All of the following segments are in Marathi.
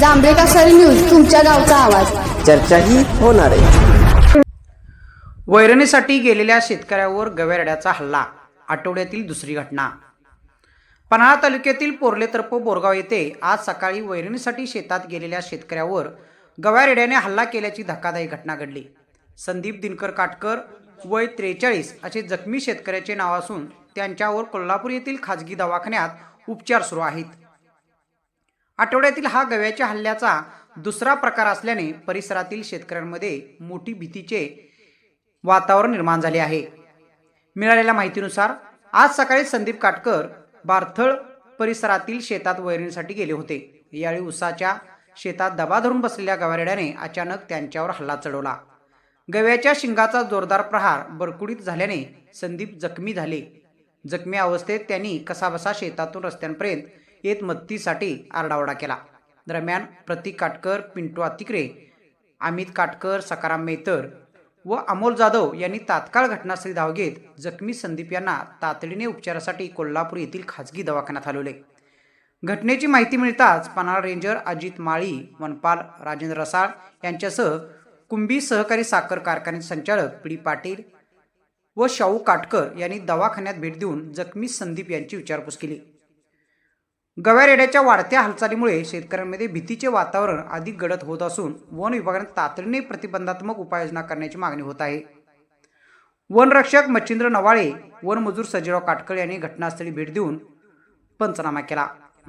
जांभळे कासारी न्यूज तुमच्या गावचा आवाज. चर्चाही होणार आहे. वैरणीसाठी गेलेल्या शेतकऱ्यावर गवेरड्याचा हल्ला आठवड्यातील दुसरी घटना. पन्हाळा तालुक्यातील पोर्ले तर्फ बोरगाव येथे आज सकाळी वैरणीसाठी शेतात गेलेल्या शेतकऱ्यावर गव्यारेड्याने हल्ला केल्याची धक्कादायक घटना घडली. संदीप दिनकर काटकर वय त्रेचाळीस असे जखमी शेतकऱ्याचे नाव असून त्यांच्यावर कोल्हापूर येथील खाजगी दवाखान्यात उपचार सुरू आहेत. आठवड्यातील हा गव्याच्या हल्ल्याचा दुसरा प्रकार असल्याने परिसरातील शेतकऱ्यांमध्ये मोठी भीतीचे वातावरण निर्माण झाले आहे. मिळालेल्या माहितीनुसार आज सकाळी संदीप काटकर बारथळ परिसरातील शेतात वैरणीसाठी गेले होते. यावेळी उसाच्या शेतात दबा धरून बसलेल्या गवारेड्याने अचानक त्यांच्यावर हल्ला चढवला. गव्याच्या शिंगाचा जोरदार प्रहार बरकुडीत झाल्याने संदीप जखमी झाले. जखमी अवस्थेत त्यांनी कसाबसा शेतातून रस्त्यांपर्यंत येत मदतीसाठी आरडाओरडा केला. दरम्यान प्रतीक काटकर पिंटू अतिकरे अमित काटकर सकाराम मेहतर व अमोल जाधव यांनी तात्काळ घटनास्थळी धाव घेत जखमी संदीप यांना तातडीने उपचारासाठी कोल्हापूर येथील खाजगी दवाखान्यात हलवले. घटनेची माहिती मिळताच पन्हाळा रेंजर अजित माळी वनपाल राजेंद्र रसाळ यांच्यासह कुंभी सहकारी साखर कारखान्याचे संचालक पी डी पाटील व शाहू काटकर यांनी दवाखान्यात भेट देऊन जखमी संदीप यांची विचारपूस केली. गव्यारेड्याच्या वाढत्या हालचालीमुळे शेतकऱ्यांमध्ये भीतीचे वातावरण अधिक गडद होत असून वन विभागाने तातडीने प्रतिबंधात्मक उपाययोजना करण्याची मागणी होत आहे. वनरक्षक मच्छिंद्र नवाळे वनमजूर सजीराव काटकळ यांनी घटनास्थळी भेट देऊन पंचनामा केला.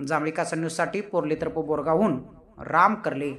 जांभळी कासा न्यूजसाठी पोर्लेतर्फ बोरगावहून राम करले.